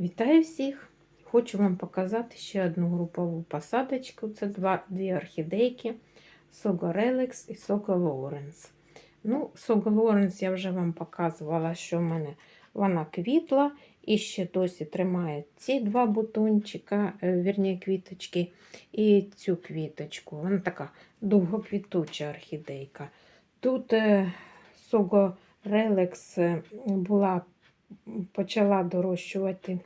Вітаю всіх! Хочу вам показати ще одну групову посадочку. Це два, дві орхідейки Сого Релікс і Сого Лоуренс. Ну, Сого Лоуренс я вже вам показувала, що в мене вона квітла і ще досі тримає ці два бутончика, е, вірні квіточки, і цю квіточку. Вона така довгоквітуча орхідейка. Тут е, Сого Релекс е, була почала дорощувати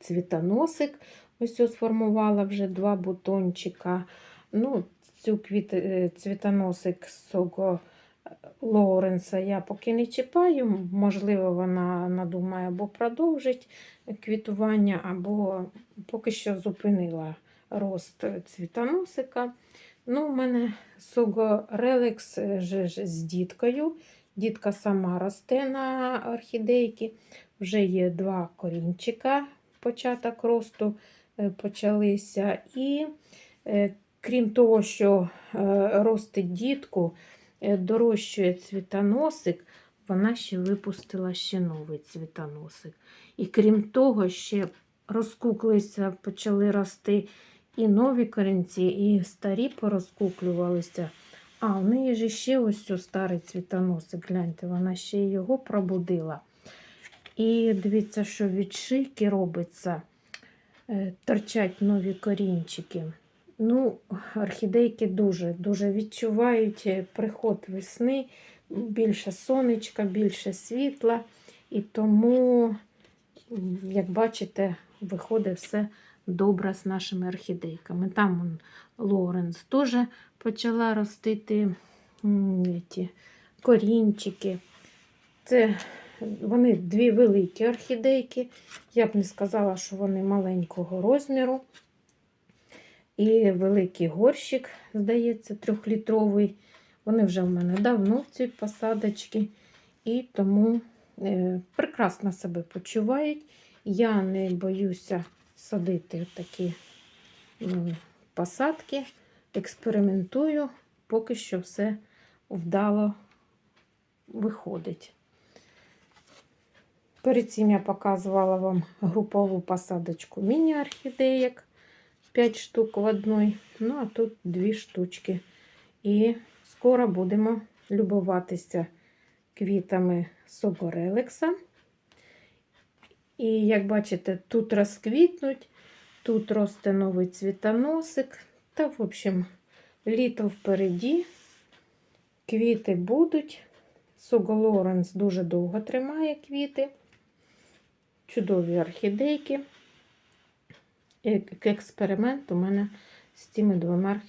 цвітоносик. Ось сформувала вже два бутончика. Ну, Цю квіт... е, цвітоносик Сого Лоуренса я поки не чіпаю. Можливо, вона надумає або продовжить квітування, або поки що зупинила рост цвітоносика. Ну, У мене Сого Релекс з діткою. Дітка сама росте на орхідейки. Вже є два корінчика, початок росту е, почалися. І е, крім того, що е, ростить дітку, дорощує цвітоносик, вона ще випустила ще новий цвітоносик. І крім того, ще розкуклися, почали рости і нові корінці, і старі порозкуклювалися. А, в неї ж ще ось ось старий цвітоносик, гляньте, вона ще його пробудила. І дивіться, що від шийки робиться, е, торчать нові корінчики. Ну, Орхідейки дуже-дуже відчувають е, приход весни, більше сонечка, більше світла. І тому, як бачите, виходить все добре з нашими орхідейками. Там он, Лоренс теж почала ростити ті, корінчики. Це вони дві великі орхідейки. Я б не сказала, що вони маленького розміру. І великий горщик, здається, трьохлітровий. Вони вже в мене давно ці посадочки, і тому е, прекрасно себе почувають. Я не боюся садити такі посадки, експериментую, поки що все вдало виходить. Перед цим я показувала вам групову посадочку міні-орхідеєк. 5 штук в одній, ну а тут 2 штучки. І скоро будемо любуватися квітами Согорелекса. І, як бачите, тут розквітнуть, тут росте новий цвітоносик. Та, в общем, літо впереді, квіти будуть. Суго Лоренс дуже довго тримає квіти, чудові орхідейки. Експеримент у мене з цими двома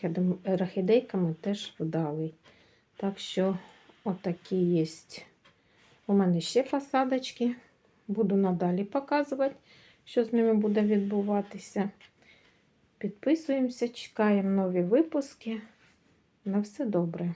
орхідейками теж вдалий. Так що, отакі є. У мене ще посадочки. Буду надалі показувати, що з ними буде відбуватися. Підписуємося, чекаємо нові випуски. На все добре.